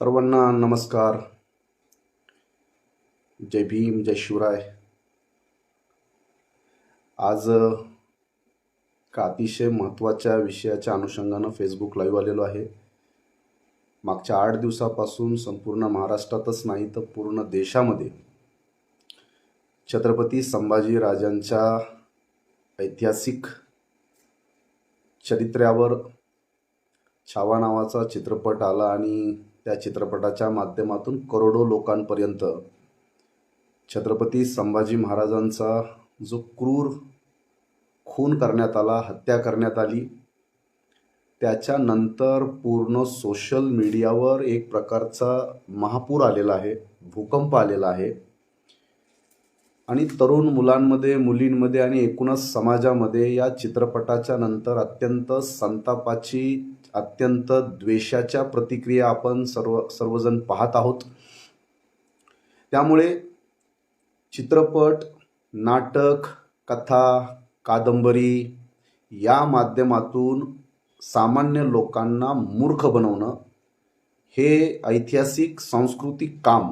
सर्वांना नमस्कार. जय भीम जय शिवराय. आज का अतिशय महत्त्वाच्या विषयाच्या अनुषंगानं फेसबुक लाईव्ह आलेलो आहे. मागच्या आठ दिवसापासून संपूर्ण महाराष्ट्रातच नाही तर पूर्ण देशामध्ये छत्रपती संभाजी राजांच्या ऐतिहासिक चरित्र्यावर छावा नावाचा चित्रपट आला आणि त्या चित्रपटाच्या माध्यमातून करोडो लोकांपर्यंत छत्रपती संभाजी महाराजांचा जो क्रूर खून करण्यात आला हत्या करण्यात आली त्याच्यानंतर पूर्ण सोशल मीडियावर एक प्रकारचा महापूर आलेला आहे भूकंप आलेला आहे. आणि तरुण मुलांमध्ये मुलींमध्ये आणि एकूणच समाजामध्ये या चित्रपटाच्या नंतर अत्यंत संतापाची अत्यंत द्वेषाच्या प्रतिक्रिया आपण सर्व सर्वजण पाहत आहोत. त्यामुळे चित्रपट नाटक कथा कादंबरी या माध्यमातून सामान्य लोकांना मूर्ख बनवणं हे ऐतिहासिक सांस्कृतिक काम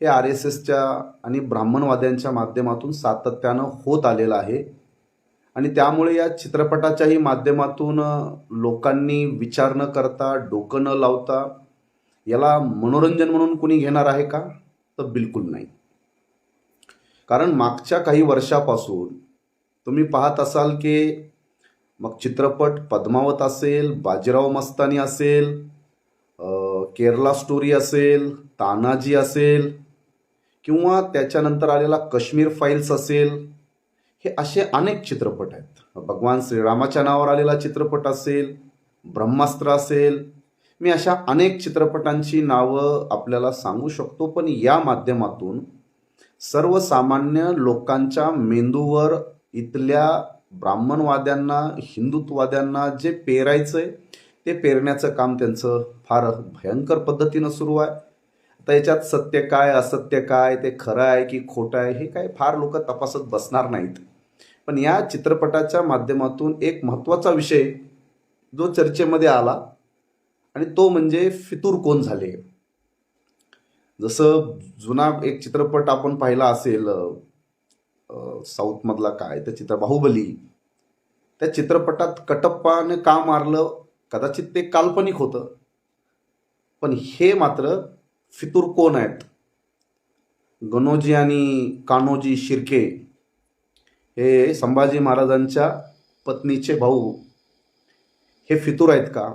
हे आर एस एसच्या आणि ब्राह्मणवाद्यांच्या माध्यमातून सातत्यानं होत आलेलं आहे. आणि त्यामुळे या चित्रपटाच्याही माध्यमातून लोकांनी विचार न करता डोकं न लावता याला मनोरंजन म्हणून कुणी घेणार आहे का? तर बिलकुल नाही. कारण मागच्या काही वर्षापासून तुम्ही पाहत असाल की मग चित्रपट पद्मावत असेल बाजीराव मस्तानी असेल केरला स्टोरी असेल तानाजी असेल किंवा त्याच्यानंतर आलेला काश्मीर फाईल्स असेल हे असे अनेक चित्रपट आहेत. भगवान श्रीरामाच्या नावावर आलेला चित्रपट असेल ब्रह्मास्त्र असेल मी अशा अनेक चित्रपटांची नावं आपल्याला सांगू शकतो पण या माध्यमातून सर्वसामान्य लोकांच्या मेंदूवर इथल्या ब्राह्मणवाद्यांना हिंदुत्ववाद्यांना जे पेरायचं आहे ते पेरण्याचं काम त्यांचं फार भयंकर पद्धतीनं सुरू आहे. आता याच्यात सत्य काय असत्य काय ते खरं आहे की खोटं आहे हे काय फार लोक तपासत बसणार नाहीत. पण या चित्रपटाच्या माध्यमातून एक महत्त्वाचा विषय जो चर्चेमध्ये आला आणि तो म्हणजे फितूर कोण झाले? जसं जुना एक चित्रपट आपण पाहिला असेल साऊथमधला काय? त्या चित्र बाहुबली. त्या चित्रपटात कटप्पाने का मारलं? कदाचित ते काल्पनिक होतं. पण हे मात्र फितूर कोण आहेत? गणोजी आणि कान्होजी शिर्के हे संभाजी महाराजांच्या पत्नीचे भाऊ हे फितूर आहेत का?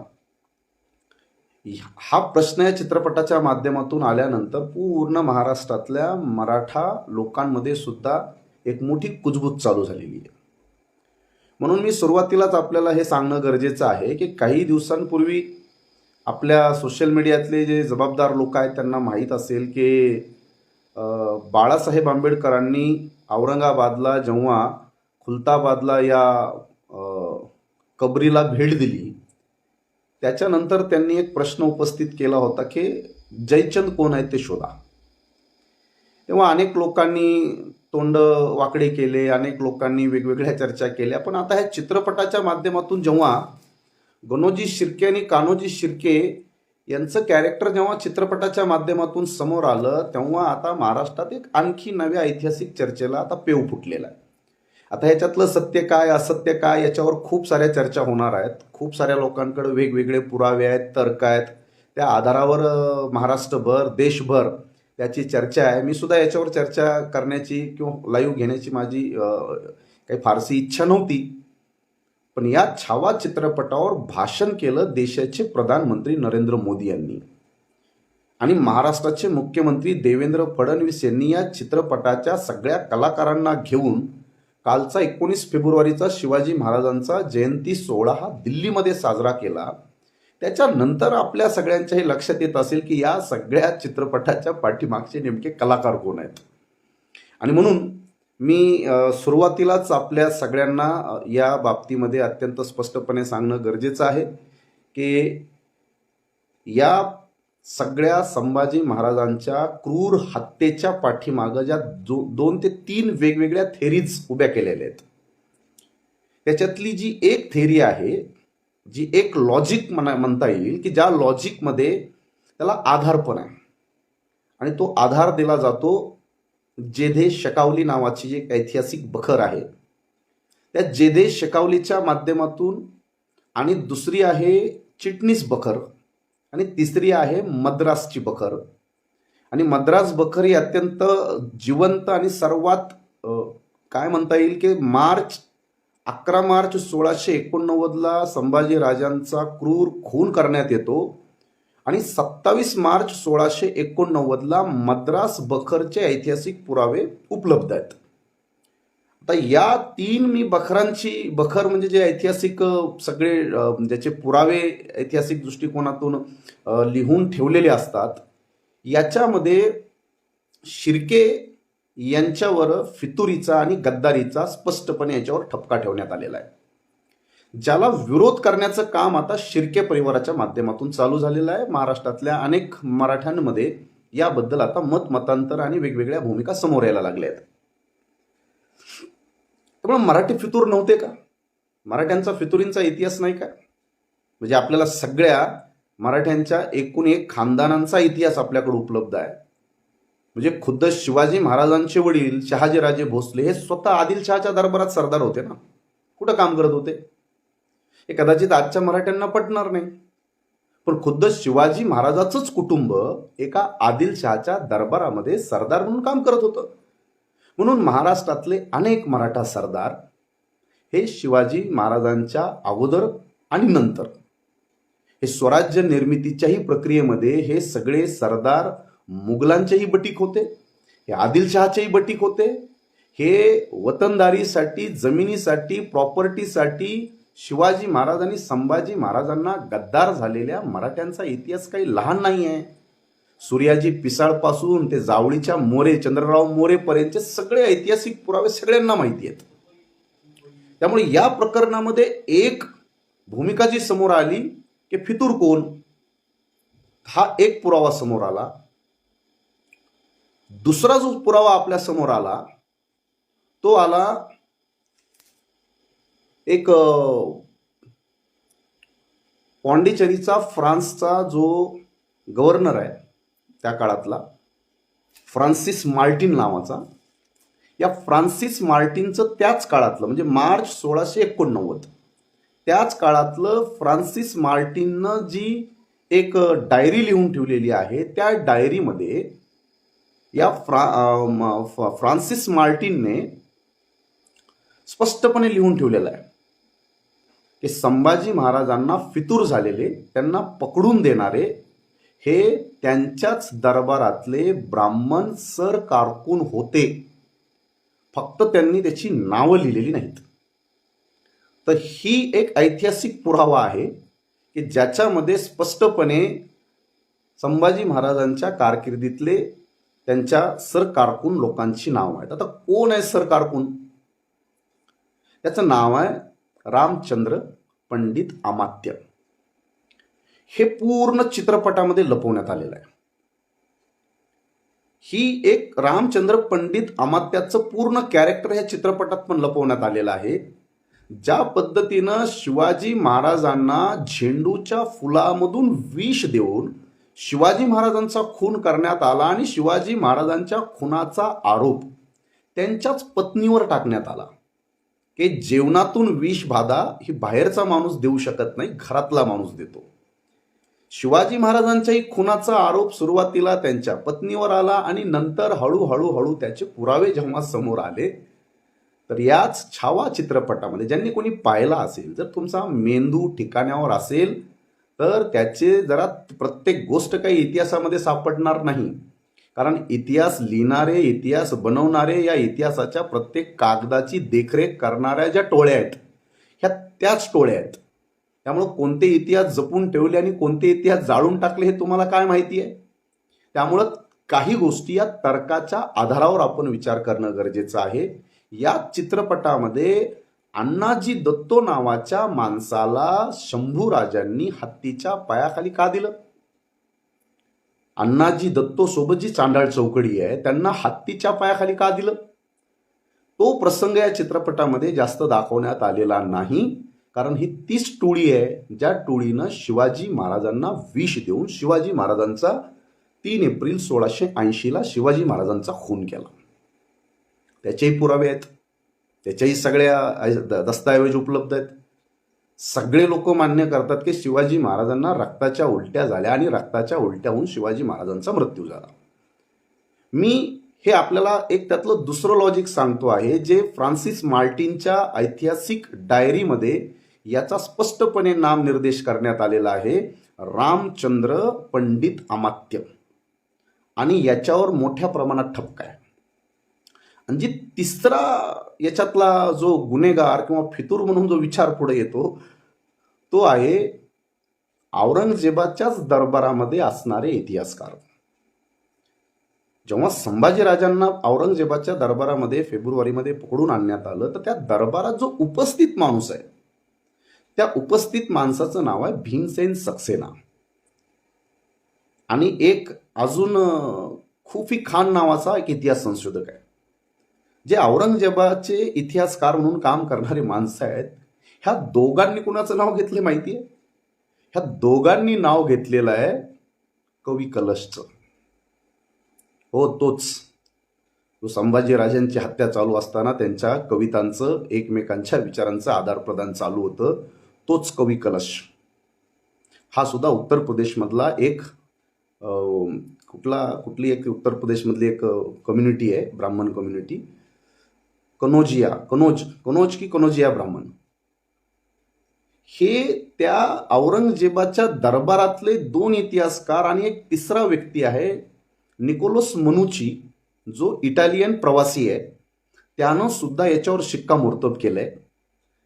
हा प्रश्न या चित्रपटाच्या माध्यमातून आल्यानंतर पूर्ण महाराष्ट्रातल्या मराठा लोकांमध्ये सुद्धा एक मोठी कुजबूज चालू झालेली आहे. म्हणून मी सुरुवातीलाच आपल्याला हे सांगणं गरजेचं आहे की काही दिवसांपूर्वी आपल्या सोशल मीडियातले जे जबाबदार लोक आहेत त्यांना माहीत असेल की बाळासाहेब आंबेडकरांनी औरंगाबादला जेव्हा खुलताबादला या कबरीला भेट दिली त्याच्यानंतर त्यांनी एक प्रश्न उपस्थित केला होता की जयचंद कोण आहे ते शोधा. तेव्हा अनेक लोकांनी तोंड वाकडे केले अनेक लोकांनी वेगवेगळ्या चर्चा केल्या पण आता ह्या चित्रपटाच्या माध्यमातून जेव्हा गणोजी शिर्के आणि कान्होजी शिर्के यांचं कॅरेक्टर जेव्हा चित्रपटाच्या माध्यमातून समोर आलं तेव्हा आता महाराष्ट्रात एक आणखी नव्या ऐतिहासिक चर्चेला आता पेव फुटलेला आहे. आता ह्याच्यातलं सत्य काय असत्य काय याच्यावर खूप साऱ्या चर्चा होणार आहेत. खूप साऱ्या लोकांकडे वेगवेगळे पुरावे आहेत तर्क आहेत. त्या आधारावर महाराष्ट्रभर देशभर त्याची चर्चा आहे. मी सुद्धा याच्यावर चर्चा करण्याची किंवा लाईव्ह घेण्याची माझी काही फारशी इच्छा नव्हती. पण या छावा चित्रपटावर भाषण केलं देशाचे प्रधानमंत्री नरेंद्र मोदी यांनी. आणि महाराष्ट्राचे मुख्यमंत्री देवेंद्र फडणवीस यांनी या चित्रपटाच्या सगळ्या कलाकारांना घेऊन कालचा एकोणीस फेब्रुवारीचा शिवाजी महाराजांचा जयंती सोहळा हा दिल्लीमध्ये साजरा केला. त्याच्यानंतर आपल्या सगळ्यांच्या हे लक्षात येत असेल की या सगळ्या चित्रपटाच्या पाठीमागचे नेमके कलाकार कोण आहेत? आणि म्हणून मी सुरुवातीलाच आपल्या सगळ्यांना या बाबतीमध्ये अत्यंत स्पष्टपणे सांगणं गरजेचं आहे की या सगळ्या संभाजी महाराजांच्या क्रूर हत्येच्या पाठीमागं ज्या जो दोन ते तीन वेगवेगळ्या थेरीज उभ्या केलेल्या आहेत. त्याच्यातली जी एक थेरी आहे जी एक लॉजिक म्हणा म्हणता येईल की ज्या लॉजिकमध्ये त्याला आधार पण आहे. आणि तो आधार दिला जातो जेधे शकावली नावाची एक ऐतिहासिक बखर आहे. त्या जेधे शकावलीच्या माध्यमातून आणि दुसरी आहे चिटणीस बखर आणि तिसरी आहे मद्रासची बखर. आणि मद्रास बखर ही अत्यंत जिवंत आणि सर्वात काय म्हणता येईल की मार्च अकरा मार्च सोळाशे एकोणनव्वदला संभाजी राजांचा क्रूर खून करण्यात येतो. आणि सत्तावीस मार्च सोळाशे एकोणनव्वदला मद्रास बखरचे ऐतिहासिक पुरावे उपलब्ध आहेत. आता या तीन मी बखरांची बखर म्हणजे जे ऐतिहासिक सगळे ज्याचे पुरावे ऐतिहासिक दृष्टिकोनातून लिहून ठेवलेले असतात याच्यामध्ये शिर्के यांच्यावर फितुरीचा आणि गद्दारीचा स्पष्टपणे याच्यावर ठपका ठेवण्यात आलेला आहे. ज्याला विरोध करण्याचं काम आता शिर्के परिवाराच्या माध्यमातून चालू झालेलं आहे. महाराष्ट्रातल्या अनेक मराठ्यांमध्ये याबद्दल आता मत मतांतर आणि वेगवेगळ्या भूमिका समोर यायला लागल्या आहेत. त्यामुळे मराठी फितूर नव्हते का? मराठ्यांचा फितुरींचा इतिहास नाही का? म्हणजे आपल्याला सगळ्या मराठ्यांच्या एकूण एक खानदानांचा इतिहास आपल्याकडे उपलब्ध आहे. म्हणजे खुद्द शिवाजी महाराजांचे वडील शहाजीराजे भोसले हे स्वतः आदिलशहाच्या दरबारात सरदार होते ना? कुठं काम करत होते? हे कदाचित आजच्या मराठ्यांना पटणार नाही. पण खुद्द शिवाजी महाराजाचंच कुटुंब एका आदिलशहाच्या दरबारामध्ये सरदार म्हणून काम करत होतं. म्हणून महाराष्ट्रातले अनेक मराठा सरदार हे शिवाजी महाराजांच्या अगोदर आणि नंतर. हे स्वराज्य निर्मितीच्याही प्रक्रियेमध्ये हे सगळे सरदार मुघलांचेही बटीक होते हे आदिलशहाच्याही बटीक होते. हे वतनदारीसाठी जमिनीसाठी प्रॉपर्टीसाठी शिवाजी महाराज आणि संभाजी महाराजांना गद्दार झालेल्या मराठ्यांचा इतिहास काही लहान नाही आहे सूर्याजी पिसाळपासून ते जावळीच्या मोरे चंद्रराव मोरेपर्यंतचे सगळे ऐतिहासिक पुरावे सगळ्यांना माहिती आहेत. त्यामुळे या प्रकरणामध्ये एक भूमिका जी समोर आली की फितूर कोण? हा एक पुरावा समोर आला. दुसरा जो पुरावा आपल्यासमोर आला तो आला एक पॉंडिचेरीचा फ्रान्सचा जो गव्हर्नर आहे त्या काळातला फ्रान्सिस मार्टिन नावाचा या फ्रान्सिस मार्टिनचं त्याच काळातलं म्हणजे मार्च सोळाशे एकोणनव्वद त्याच काळातलं फ्रान्सिस मार्टिननं जी एक डायरी लिहून ठेवलेली आहे त्या डायरीमध्ये या फ्रा फ्रान्सिस मार्टिनने स्पष्टपणे लिहून ठेवलेलं आहे. की संभाजी महाराजांना फितूर झालेले त्यांना पकडून देणारे हे त्यांच्याच दरबारातले ब्राह्मण सर कारकून होते. फक्त त्यांनी त्याची नावं लिहिलेली नाहीत. तर ही एक ऐतिहासिक पुरावा आहे की ज्याच्यामध्ये स्पष्टपणे संभाजी महाराजांच्या कारकिर्दीतले त्यांच्या सर कारकून लोकांची नाव आहेत. आता कोण आहे सर कारकून? त्याचं नाव आहे रामचंद्र पंडित अमात्य. हे पूर्ण चित्रपटामध्ये लपवण्यात आलेलं आहे. ही एक रामचंद्र पंडित अमात्याचं पूर्ण कॅरेक्टर ह्या चित्रपटात पण लपवण्यात आलेलं आहे. ज्या पद्धतीनं शिवाजी महाराजांना झेंडूच्या फुलामधून विष देऊन शिवाजी महाराजांचा खून करण्यात आला आणि शिवाजी महाराजांच्या खुनाचा आरोप त्यांच्याच पत्नीवर टाकण्यात आला. की जेवणातून विष बाधा ही बाहेरचा माणूस देऊ शकत नाही घरातला माणूस देतो. शिवाजी महाराजांच्याही खुनाचा आरोप सुरुवातीला त्यांच्या पत्नीवर आला आणि नंतर हळूहळू हळू त्याचे पुरावे जेव्हा समोर आले तर याच छावा चित्रपटामध्ये ज्यांनी कोणी पाहिला असेल जर तुमचा मेंदू ठिकाण्यावर असेल तर त्याचे जरा प्रत्येक गोष्ट काही इतिहासामध्ये सापडणार नाही. कारण इतिहास लिहिणारे इतिहास बनवणारे या इतिहासाच्या प्रत्येक कागदाची देखरेख करणाऱ्या ज्या टोळ्या आहेत ह्या त्याच टोळ्या आहेत. त्यामुळं कोणते इतिहास जपून ठेवले आणि कोणते इतिहास जाळून टाकले हे तुम्हाला काय माहिती आहे? त्यामुळं काही गोष्टी या तर्काच्या आधारावर आपण विचार करणं गरजेचं आहे. या चित्रपटामध्ये अण्णाजी दत्तो नावाच्या माणसाला शंभू राजांनी हत्तीच्या पायाखाली का दिलं? अण्णाजी दत्तोसोबत जी चांडाळ चौकडी आहे त्यांना हत्तीच्या पायाखाली का दिलं? तो प्रसंग या चित्रपटामध्ये जास्त दाखवण्यात आलेला नाही कारण ही तीच टोळी आहे ज्या टोळीनं शिवाजी महाराजांना विष देऊन शिवाजी महाराजांचा तीन एप्रिल सोळाशे ऐंशीला शिवाजी महाराजांचा खून केला. त्याचेही पुरावे आहेत. त्याच्याही सगळ्या द- दस्तऐवज उपलब्ध आहेत. सगळे लोक मान्य करतात की शिवाजी महाराजांना रक्ताच्या उलट्या झाल्या आणि रक्ताच्या उलट्या होऊन शिवाजी महाराजांचा मृत्यू झाला. मी हे आपल्याला एक त्यातलं दुसरं लॉजिक सांगतो आहे जे फ्रान्सिस मार्टिनच्या ऐतिहासिक डायरीमध्ये याचा स्पष्टपणे नामनिर्देश करण्यात आलेला आहे रामचंद्र पंडित अमात्य. आणि याच्यावर मोठ्या प्रमाणात ठपका आहे. आणि जी तिसरा याच्यातला जो गुन्हेगार किंवा फितूर म्हणून जो विचार पुढे येतो तो आहे औरंगजेबाच्याच दरबारामध्ये असणारे इतिहासकार. जेव्हा संभाजीराजांना औरंगजेबाच्या दरबारामध्ये फेब्रुवारीमध्ये पकडून आणण्यात आलं तर त्या दरबारात जो उपस्थित माणूस आहे त्या उपस्थित माणसाचं नाव आहे भीमसेन सक्सेना. आणि एक अजून खुफी खान नावाचा एक इतिहास संशोधक आहे. जे औरंगजेबाचे इतिहासकार म्हणून काम करणारे माणसं आहेत ह्या दोघांनी कुणाचं नाव घेतलं माहिती आहे ह्या दोघांनी नाव घेतलेलं आहे कवी कलशचं. हो तोच. तो संभाजीराजांची हत्या चालू असताना त्यांच्या कवितांचं एकमेकांच्या विचारांचं आदानप्रदान चालू होतं. तोच कवी कलश. हा सुद्धा उत्तर प्रदेशमधला एक कुठला कुठली एक उत्तर प्रदेशमधली एक कम्युनिटी आहे ब्राह्मण कम्युनिटी कनोजिया कनोज कनोज की कनोजिया ब्राह्मण. हे त्या औरंगजेबाच्या दरबारातले दोन इतिहासकार आणि एक तिसरा व्यक्ती आहे निकोलस मनुची जो इटालियन प्रवासी आहे. त्यानं सुद्धा याच्यावर शिक्कामोर्तब केलंय.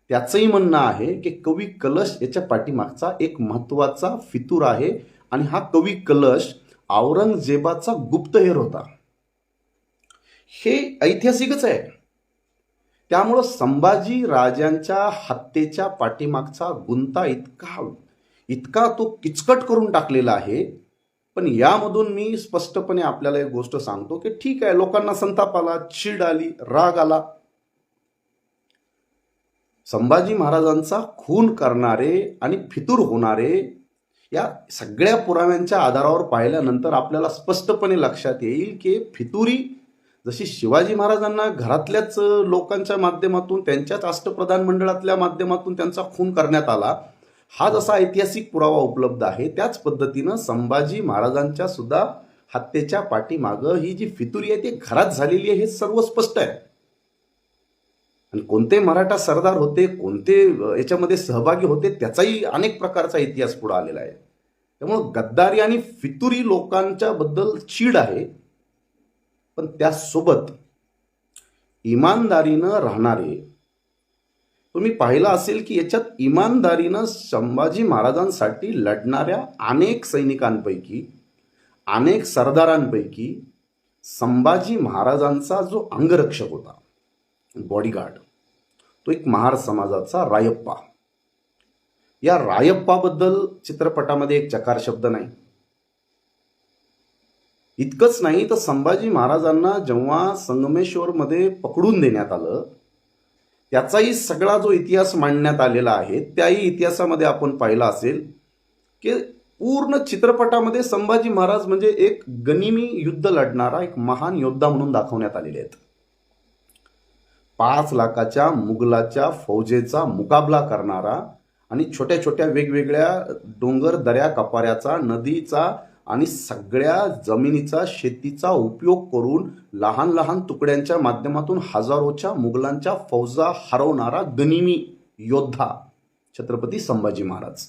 त्याचंही म्हणणं आहे की कवी कलश याच्या पाठीमागचा एक महत्त्वाचा फितूर आहे आणि हा कवी कलश औरंगजेबाचा गुप्तहेर होता. हे ऐतिहासिकच आहे. त्यामुळं संभाजी राजांच्या हत्येच्या पाठीमागचा गुंता इतका इतका तो किचकट करून टाकलेला आहे. पण यामधून मी स्पष्टपणे आपल्याला एक गोष्ट सांगतो की ठीक आहे लोकांना संताप आला चीड आली राग आला. संभाजी महाराजांचा खून करणारे आणि फितूर होणारे या सगळ्या पुराव्यांच्या आधारावर पाहिल्यानंतर आपल्याला स्पष्टपणे लक्षात येईल की फितुरी जशी शिवाजी महाराजांना घरातल्याच लोकांच्या माध्यमातून त्यांच्याच अष्टप्रधान मंडळातल्या माध्यमातून त्यांचा खून करण्यात आला हा जसा ऐतिहासिक पुरावा उपलब्ध आहे त्याच पद्धतीनं संभाजी महाराजांच्या सुद्धा हत्येच्या पाठीमागं ही जी फितुरी आहे ती घरात झालेली आहे हे सर्व स्पष्ट आहे. आणि कोणते मराठा सरदार होते कोणते याच्यामध्ये सहभागी होते त्याचाही अनेक प्रकारचा इतिहास पुढे आलेला आहे. त्यामुळं गद्दारी आणि फितुरी लोकांच्या बद्दल चीड आहे. पण त्यासोबत इमानदारीनं राहणारे तुम्ही पाहिलं असेल की याच्यात इमानदारीनं संभाजी महाराजांसाठी लढणाऱ्या अनेक सैनिकांपैकी अनेक सरदारांपैकी संभाजी महाराजांचा जो अंगरक्षक होता बॉडीगार्ड तो एक महार समाजाचा रायप्पा. या रायप्पाबद्दल चित्रपटामध्ये एक चकार शब्द नाही. इतकंच नाही तर संभाजी महाराजांना जेव्हा संगमेश्वरमध्ये पकडून देण्यात आलं त्याचाही सगळा जो इतिहास मांडण्यात आलेला आहे त्याही इतिहासामध्ये आपण पाहिला असेल की पूर्ण चित्रपटामध्ये संभाजी महाराज म्हणजे एक गनिमी युद्ध लढणारा एक महान योद्धा म्हणून दाखवण्यात आलेले आहेत. पाच लाखाच्या मुघलाच्या फौजेचा मुकाबला करणारा आणि छोट्या छोट्या वेगवेगळ्या डोंगर दऱ्या कपाऱ्याचा नदीचा आणि सगळ्या जमिनीचा शेतीचा उपयोग करून लहान लहान तुकड्यांच्या माध्यमातून हजारोच्या मुघलांच्या फौजा हरवणारा गनिमी योद्धा छत्रपती संभाजी महाराज.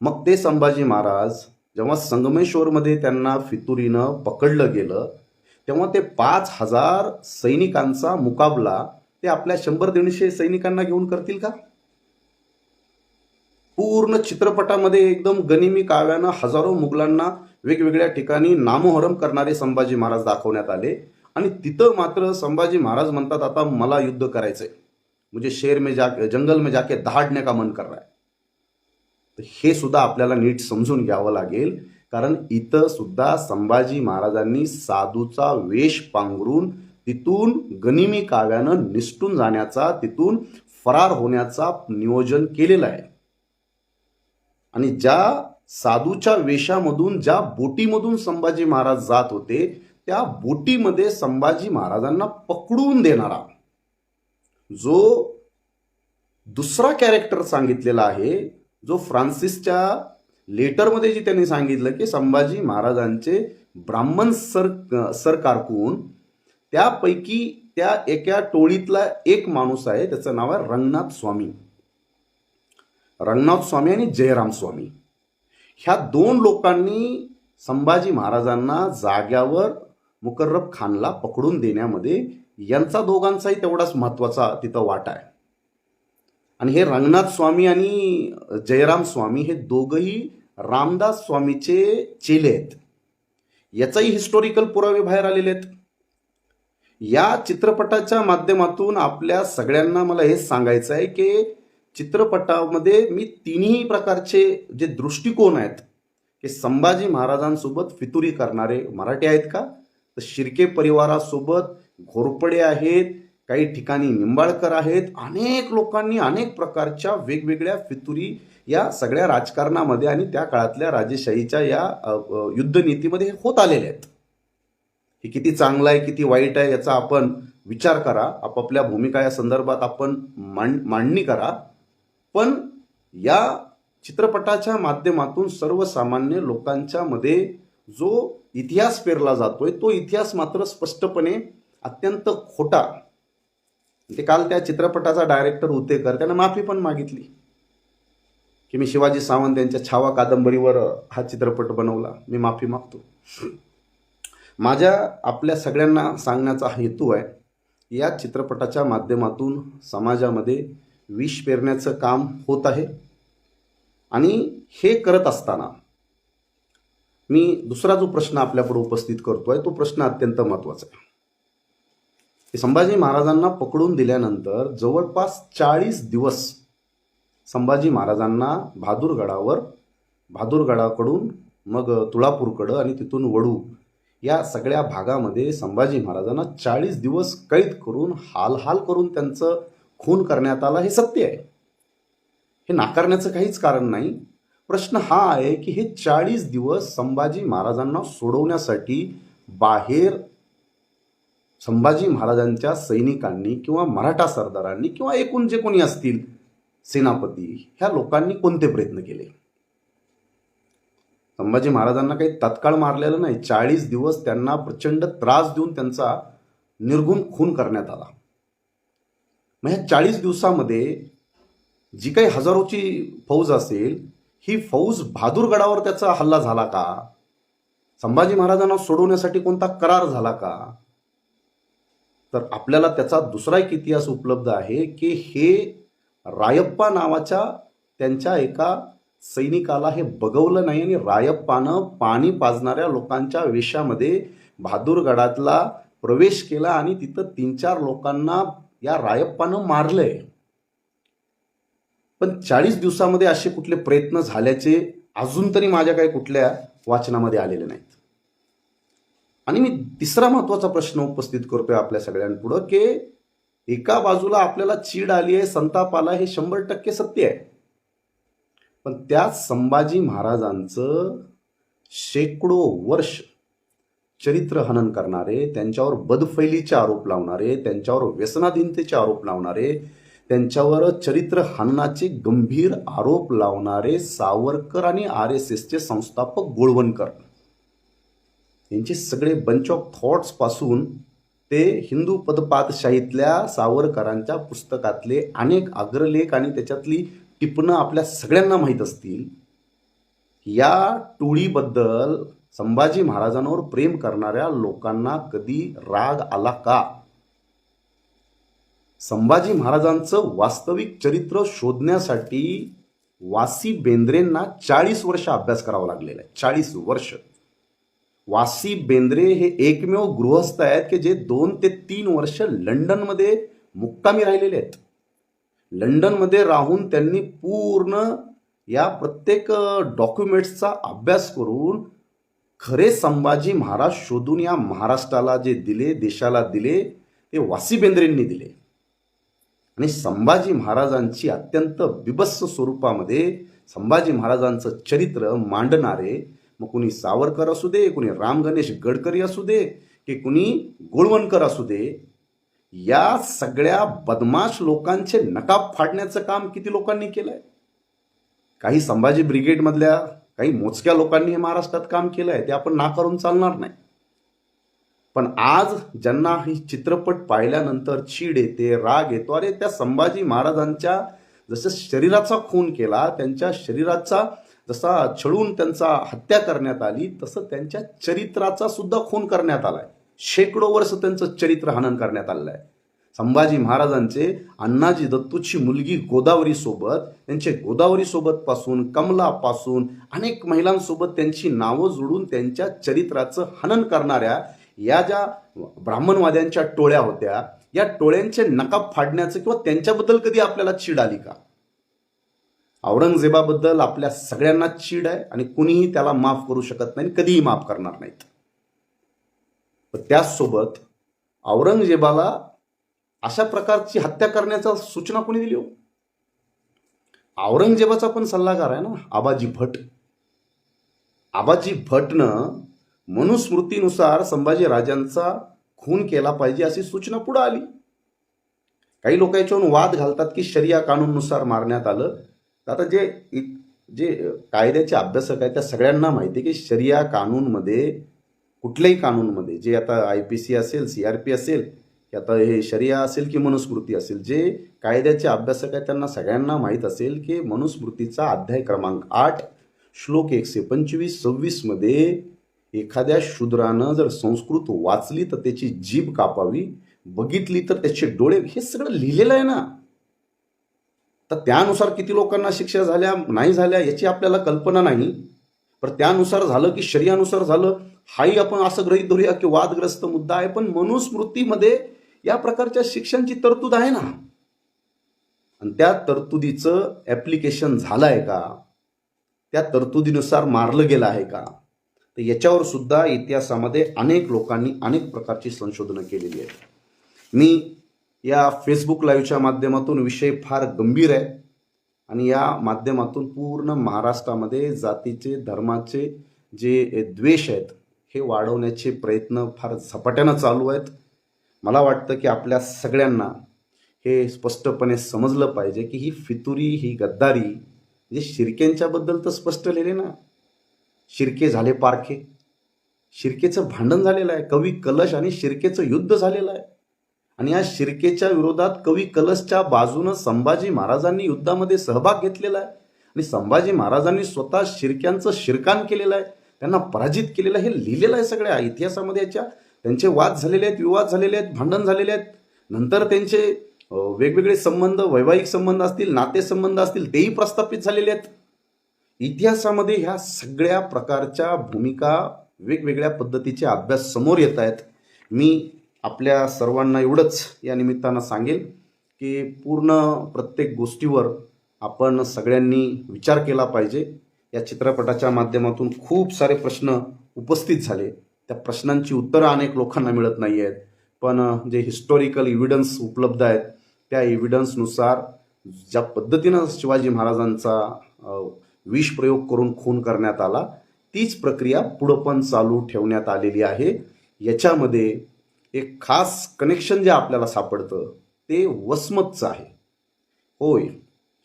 मग ते संभाजी महाराज जेव्हा संगमेश्वरमध्ये त्यांना फितुरीनं पकडलं गेलं तेव्हा ते पाच हजार सैनिकांचा मुकाबला ते आपल्या शंभर दीडशे सैनिकांना घेऊन करतील का? पूर्ण चित्रपटामध्ये एकदम गनिमी काव्यानं हजारो मुघलांना वेगवेगळ्या ठिकाणी नामोहरम करणारे संभाजी महाराज दाखवण्यात आले. आणि तिथं मात्र संभाजी महाराज म्हणतात आता मला युद्ध करायचंय. म्हणजे शेर मे जा जंगल मे जाके दहाडणे का मन कर रहा है? तर हे सुद्धा आपल्याला नीट समजून घ्यावं लागेल. कारण इथं सुद्धा संभाजी महाराजांनी साधूचा वेश पांघरून तिथून गनिमी काव्यानं निसटून जाण्याचा तिथून फरार होण्याचा नियोजन केलेलं आहे. आणि ज्या साधूच्या वेशामधून ज्या बोटीमधून संभाजी महाराज जात होते त्या बोटीमध्ये संभाजी महाराजांना पकडून देणारा जो दुसरा कॅरेक्टर सांगितलेला आहे जो फ्रान्सिसच्या लेटरमध्ये जी त्यांनी सांगितलं की संभाजी महाराजांचे ब्राह्मण सर सरकारकून त्यापैकी त्या एका टोळीतला एक माणूस आहे त्याचं नाव आहे रंगनाथ स्वामी. रंगनाथ स्वामी आणि जयराम स्वामी. ह्या दोन लोकांनी संभाजी महाराजांना जाग्यावर मुकर्रब खानला पकडून देण्यामध्ये यांचा दोघांचाही तेवढाच महत्त्वाचा तिथं वाटा आहे. आणि हे रंगनाथ स्वामी आणि जयराम स्वामी हे दोघंही रामदास स्वामीचे चेले आहेत. याचाही हिस्टॉरिकल पुरावे बाहेर आलेले आहेत. या चित्रपटाच्या माध्यमातून आपल्या सगळ्यांना मला हे सांगायचं आहे की चित्रपटामध्ये मी तिन्ही प्रकारचे जे दृष्टिकोन आहेत की संभाजी महाराजांसोबत फितुरी करणारे मराठी आहेत का? तर शिर्के परिवारासोबत घोरपडे आहेत काही ठिकाणी निंबाळकर आहेत अनेक लोकांनी अनेक प्रकारच्या वेगवेगळ्या फितुरी या सगळ्या राजकारणामध्ये आणि त्या काळातल्या राजेशाहीच्या या युद्धनीतीमध्ये हे होत आलेले आहेत. हे किती चांगलं आहे किती वाईट आहे याचा आपण विचार करा आपापल्या भूमिका या संदर्भात आपण मांड मांडणी करा. पण या चित्रपटाच्या माध्यमातून सर्वसामान्य लोकांच्या मध्ये जो इतिहास पेरला जातोय तो इतिहास मात्र स्पष्टपणे अत्यंत खोटा. ते काल त्या चित्रपटाचा डायरेक्टर उतेकर त्यानं माफी पण मागितली. की मी शिवाजी सावंत यांच्या छावा कादंबरीवर हा चित्रपट बनवला. मी माफी मागतो. माझ्या आपल्या सगळ्यांना सांगण्याचा हेतू आहे या चित्रपटाच्या माध्यमातून समाजामध्ये विष पेरण्याचं काम होत आहे. आणि हे करत असताना मी दुसरा जो प्रश्न आपल्यापुढे उपस्थित करतो आहे तो प्रश्न अत्यंत महत्त्वाचा आहे. संभाजी महाराजांना पकडून दिल्यानंतर जवळपास चाळीस दिवस संभाजी महाराजांना बहादूरगडावर बहादूरगडाकडून मग तुळापूरकडं आणि तिथून वडू या सगळ्या भागामध्ये संभाजी महाराजांना चाळीस दिवस कैद करून हाल हाल करून त्यांचं खून करण्यात आला हे सत्य आहे. हे नाकारण्याचं काहीच कारण नाही. प्रश्न हा आहे की हे चाळीस दिवस संभाजी महाराजांना सोडवण्यासाठी बाहेर संभाजी महाराजांच्या सैनिकांनी किंवा मराठा सरदारांनी किंवा एकूण जे कोणी असतील सेनापती ह्या लोकांनी कोणते प्रयत्न केले? संभाजी महाराजांना काही तत्काळ मारलेलं नाही. चाळीस दिवस त्यांना प्रचंड त्रास देऊन त्यांचा निर्गुण खून करण्यात आला. मग ह्या चाळीस दिवसामध्ये जी काही हजारोची फौज असेल ही फौज बहादूरगडावर त्याचा हल्ला झाला का? संभाजी महाराजांना सोडवण्यासाठी कोणता करार झाला का? तर आपल्याला त्याचा दुसरा एक इतिहास उपलब्ध आहे की हे रायप्पा नावाच्या त्यांच्या एका सैनिकाला हे बघवलं नाही आणि रायप्पानं पाणी पाजणाऱ्या लोकांच्या वेशामध्ये बहादूरगडातला प्रवेश केला आणि तिथं तीन चार लोकांना या रायप्पानं मारलंय. पण चाळीस दिवसामध्ये असे कुठले प्रयत्न झाल्याचे अजून तरी माझ्या काही कुठल्या वाचनामध्ये आलेले नाहीत. आणि मी तिसरा महत्त्वाचा प्रश्न उपस्थित करतोय आपल्या सगळ्यांपुढं की एका बाजूला आपल्याला चीड आली आहे संताप आला हे शंभर टक्के सत्य आहे. पण त्या संभाजी महाराजांचं शेकडो वर्ष चरित्र हनन करणारे त्यांच्यावर बदफैलीचे आरोप लावणारे त्यांच्यावर व्यसनाधीनतेचे आरोप लावणारे त्यांच्यावर चरित्र हननाचे गंभीर आरोप लावणारे सावरकर आणि आर एस एसचे संस्थापक गोळवणकर. यांचे सगळे बंच ऑफ थॉट्सपासून ते हिंदू पदपातशाहीतल्या सावरकरांच्या पुस्तकातले अनेक अग्रलेख आणि त्याच्यातली टिपणं आपल्या सगळ्यांना माहीत असतील. या टोळीबद्दल संभाजी महाराजांवर प्रेम करणाऱ्या लोकांना कधी राग आला का? संभाजी महाराजांचं वास्तविक चरित्र शोधण्यासाठी वासी बेंद्रेंना चाळीस वर्ष अभ्यास करावा लागलेला आहे. चाळीस वर्ष. वासी बेंद्रे हे एकमेव गृहस्थ आहेत की जे दोन ते तीन वर्ष लंडनमध्ये मुक्कामी राहिलेले आहेत. लंडनमध्ये राहून त्यांनी पूर्ण या प्रत्येक डॉक्युमेंट्सचा अभ्यास करून खरे संभाजी महाराज शोधून या महाराष्ट्राला जे दिले देशाला दिले ते वासी बेंद्रेंनी दिले. आणि संभाजी महाराजांची अत्यंत बिभत्स स्वरूपामध्ये संभाजी महाराजांचं चरित्र मांडणारे मग कुणी सावरकर असू दे कुणी राम गणेश गडकरी असू दे की कुणी गोळवणकर असू दे या सगळ्या बदमाश लोकांचे नकाब फाडण्याचं काम किती लोकांनी केलंय? काही संभाजी ब्रिगेडमधल्या काही मोजक्या लोकांनी हे महाराष्ट्रात काम केलं आहे ते आपण नाकारून चालणार नाही. पण आज ज्यांना ही चित्रपट पाहिल्यानंतर चीड येते राग येतो अरे त्या संभाजी महाराजांच्या जसं शरीराचा खून केला त्यांच्या शरीराचा जसा छळून त्यांचा हत्या करण्यात आली तसं त्यांच्या चरित्राचा सुद्धा खून करण्यात आलाय. शेकडो वर्ष त्यांचं चरित्र हनन करण्यात आलेलं आहे. संभाजी महाराजांचे अण्णाजी दत्तूची मुलगी गोदावरीसोबत त्यांचे गोदावरीसोबतपासून कमलापासून पासून अनेक महिलांसोबत त्यांची नावं जोडून त्यांच्या चरित्राचं हनन करणाऱ्या या ज्या ब्राह्मणवाद्यांच्या टोळ्या होत्या या टोळ्यांचे नकाब फाडण्याचं किंवा त्यांच्याबद्दल कधी आपल्याला चीड आली का? औरंगजेबाबद्दल आपल्या सगळ्यांना चीड आहे आणि कुणीही त्याला माफ करू शकत नाही कधीही माफ करणार नाहीत. त्याचसोबत औरंगजेबाला अशा प्रकारची हत्या करण्याचा सूचना कोणी दिली हो? औरंगजेबाचा पण सल्लागार आहे ना आबाजी भट. आबाजी भटनं मनुस्मृतीनुसार संभाजी राजांचा खून केला पाहिजे अशी सूचना पुढे आली. काही लोक याच्यावरून वाद घालतात की शरिया कानूननुसार मारण्यात आलं. तर आता जे जे कायद्याचे अभ्यासक आहेत त्या सगळ्यांना माहिती आहे की शरिया कानूनमध्ये कुठल्याही कानूनमध्ये जे आता आय पी सी असेल सी आर पी असेल की आता हे शरिया असेल की मनुस्मृती असेल जे कायद्याचे अभ्यासक आहेत त्यांना सगळ्यांना माहीत असेल की मनुस्मृतीचा अध्याय क्रमांक आठ श्लोक एकशे पंचवीस सव्वीसमध्ये एखाद्या शूद्रानं जर संस्कृत वाचली तर त्याची जीभ कापावी बघितली तर त्याचे डोळे हे सगळं लिहिलेलं आहे ना. तर त्यानुसार किती लोकांना शिक्षा झाल्या नाही झाल्या याची आपल्याला कल्पना नाही. पण त्यानुसार झालं की शरीरानुसार झालं हाही आपण असं गृहीत धरूया की वादग्रस्त मुद्दा आहे पण मनुस्मृतीमध्ये या प्रकारच्या शिक्षांची तरतूद आहे ना? आणि त्या तरतुदीचं ॲप्लिकेशन झालं आहे का? त्या तरतुदीनुसार मारलं गेलं आहे का? तर याच्यावर सुद्धा इतिहासामध्ये अनेक लोकांनी अनेक प्रकारची संशोधनं केलेली आहेत. मी या फेसबुक लाईव्हच्या माध्यमातून विषय फार गंभीर आहे. आणि या माध्यमातून पूर्ण महाराष्ट्रामध्ये जातीचे धर्माचे जे द्वेष आहेत हे वाढवण्याचे प्रयत्न फार झपाट्यानं चालू आहेत. मला वाटतं की आपल्या सगळ्यांना हे स्पष्टपणे समजलं पाहिजे की ही फितुरी ही गद्दारी म्हणजे शिरक्यांच्याबद्दल तर स्पष्ट लिहिले ना. शिर्के झाले पारखे. शिर्केचं भांडण झालेलं आहे. कवी कलश आणि शिर्केचं युद्ध झालेलं आहे. आणि या शिर्केच्या विरोधात कवी कलशच्या बाजूनं संभाजी महाराजांनी युद्धामध्ये सहभाग घेतलेला आहे. आणि संभाजी महाराजांनी स्वतः शिर्क्यांचं शिरकान केलेलं आहे. त्यांना पराजित केलेलं आहे. हे लिहिलेलं आहे सगळ्या इतिहासामध्ये याच्या. त्यांचे वाद झालेले आहेत विवाद झालेले आहेत भांडण झालेले आहेत. नंतर त्यांचे वेगवेगळे संबंध वैवाहिक संबंध असतील नातेसंबंध असतील तेही प्रस्थापित झालेले आहेत. इतिहासामध्ये ह्या सगळ्या प्रकारच्या भूमिका वेगवेगळ्या पद्धतीचे अभ्यास समोर येत आहेत. मी आपल्या सर्वांना एवढंच या निमित्तानं सांगेल की पूर्ण प्रत्येक गोष्टीवर आपण सगळ्यांनी विचार केला पाहिजे. या चित्रपटाच्या माध्यमातून खूप सारे प्रश्न उपस्थित झाले. त्या प्रश्नांची उत्तरं अनेक लोकांना मिळत नाही आहेत पण जे हिस्टॉरिकल इव्हिडन्स उपलब्ध आहेत त्या एव्हिडन्सनुसार ज्या पद्धतीनं शिवाजी महाराजांचा विष प्रयोग करून खून करण्यात आला तीच प्रक्रिया पुढं पण चालू ठेवण्यात आलेली आहे. याच्यामध्ये एक खास कनेक्शन जे आपल्याला सापडतं ते वसमतचं आहे. होय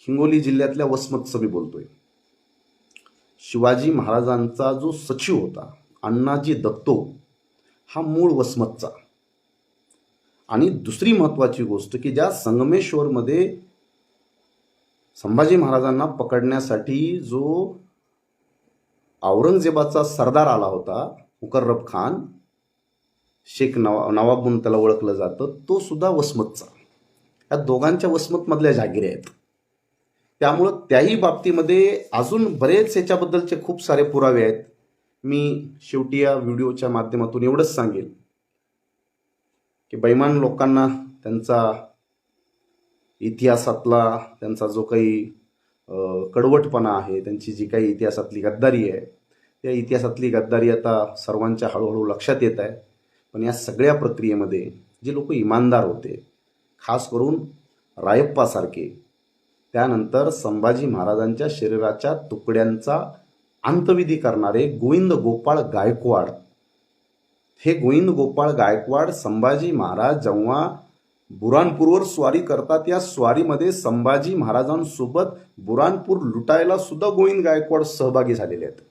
हिंगोली जिल्ह्यातल्या वसमतचं मी बोलतोय. शिवाजी महाराजांचा जो सचिव होता अण्णाजी दत्तो हा मूळ वसमतचा. आणि दुसरी महत्वाची गोष्ट की ज्या संगमेश्वरमध्ये संभाजी महाराजांना पकडण्यासाठी जो औरंगजेबाचा सरदार आला होता मुकर्रब खान शेख नवा नवाब म्हणून त्याला ओळखलं जातं तो सुद्धा वसमतचा. या दोघांच्या वसमतमधल्या जागिरी आहेत. त्यामुळं त्याही बाबतीमध्ये अजून बरेच याच्याबद्दलचे खूप सारे पुरावे आहेत. मी शेवटी या व्हिडिओच्या माध्यमातून एवढंच सांगेल की बैमान लोकांना त्यांचा इतिहासातला त्यांचा जो काही कडवटपणा आहे त्यांची जी काही इतिहासातली गद्दारी आहे त्या इतिहासातली गद्दारी आता सर्वांच्या हळूहळू लक्षात येत आहे. पण या सगळ्या प्रक्रियेमध्ये जे लोक इमानदार होते खास करून रायप्पासारखे त्यानंतर संभाजी महाराजांच्या शरीराच्या तुकड्यांचा अंतविधी करणारे गोविंद गोपाळ गायकवाड. हे गोविंद गोपाळ गायकवाड संभाजी महाराज जेव्हा बुरानपूरवर स्वारी करतात या स्वारीमध्ये संभाजी महाराजांसोबत बुरानपूर लुटायला सुद्धा गोविंद गायकवाड सहभागी झालेले आहेत.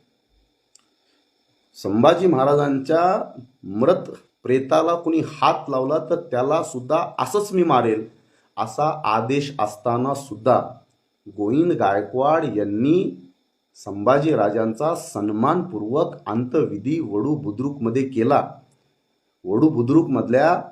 संभाजी महाराजांच्या मृत प्रेताला कोणी हात लावला तर त्याला सुद्धा असंच मी मारेल असा आदेश असताना सुद्धा गोविंद गायकवाड यांनी संभाजी राजांचा सन्मानपूर्वक अंतविधी वडू बुद्रुकमध्ये केला. वडू बुद्रुकमधल्या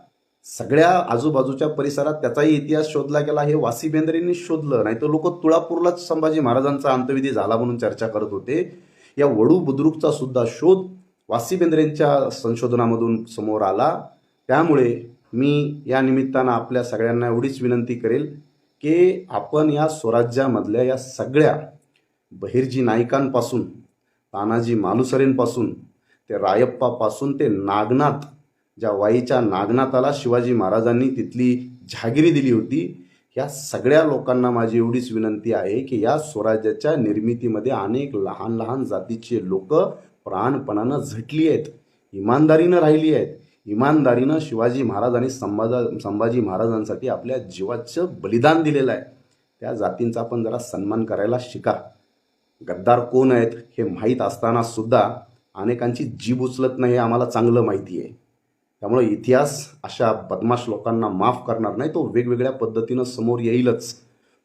सगळ्या आजूबाजूच्या परिसरात त्याचाही इतिहास शोधला गेला. हे वासी बेंद्रेंनी शोधलं. नाही तर लोक तुळापूरलाच संभाजी महाराजांचा अंतविधी झाला म्हणून चर्चा करत होते. या वडू बुद्रुकचा सुद्धा शोध वासी बेंद्रेंच्या संशोधनामधून समोर आला. त्यामुळे मी या निमित्तानं आपल्या सगळ्यांना एवढीच विनंती करेल की आपण या स्वराज्यामधल्या या सगळ्या बहिर्जी नायकांपासून तानाजी मालुसरेंपासून ते रायप्पापासून ते नागनाथ ज्या वाईच्या नागनाथाला शिवाजी महाराजांनी तिथली जहागिरी दिली होती या सगळ्या लोकांना माझी एवढीच विनंती आहे की या स्वराज्याच्या निर्मितीमध्ये अनेक लहान लहान जातीचे लोक प्राणपणानं झटली आहेत इमानदारीनं राहिली आहेत. इमानदारीनं शिवाजी महाराज आणि संभाजा संभाजी महाराजांसाठी आपल्या जीवाचं बलिदान दिलेलं आहे. त्या जातींचा आपण जरा सन्मान करायला शिका. गद्दार कोण आहेत हे माहीत असताना सुद्धा अनेकांची जीभ उचलत नाही हे आम्हाला चांगलं माहिती आहे. त्यामुळे इतिहास अशा बदमाश लोकांना माफ करणार नाही तो वेगवेगळ्या पद्धतीनं समोर येईलच.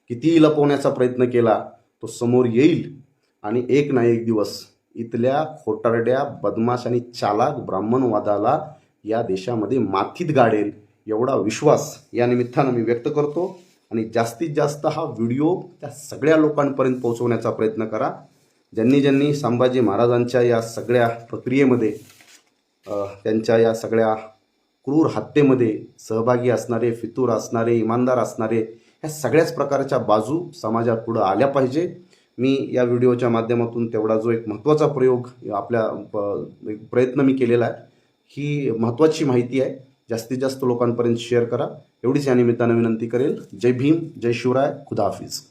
कितीही लपवण्याचा प्रयत्न केला तो समोर येईल. आणि एक ना एक दिवस इथल्या खोटारड्या बदमाश आणि चालाक ब्राह्मणवादाला या देशामध्ये माथीत गाडेल एवढा विश्वास या निमित्तानं मी व्यक्त करतो. आणि जास्तीत जास्त हा व्हिडिओ त्या सगळ्या लोकांपर्यंत पोहोचवण्याचा प्रयत्न करा. ज्यांनी ज्यांनी संभाजी महाराजांच्या या सगळ्या प्रक्रियेमध्ये त्यांच्या या सगळ्या क्रूर हत्येमध्ये सहभागी असणारे फितूर असणारे इमानदार असणारे ह्या सगळ्याच प्रकारच्या बाजू समाजापुढं आल्या पाहिजे. मी या व्हिडिओच्या माध्यमातून तेवढा जो एक महत्त्वाचा प्रयोग आपल्या प- एक प्रयत्न मी केलेला आहे ही महत्त्वाची माहिती आहे. जास्तीत जास्त लोकांपर्यंत शेअर करा. एवढीच या निमित्तानं विनंती करेल. जय भीम जय शिवराय खुदा हाफिज.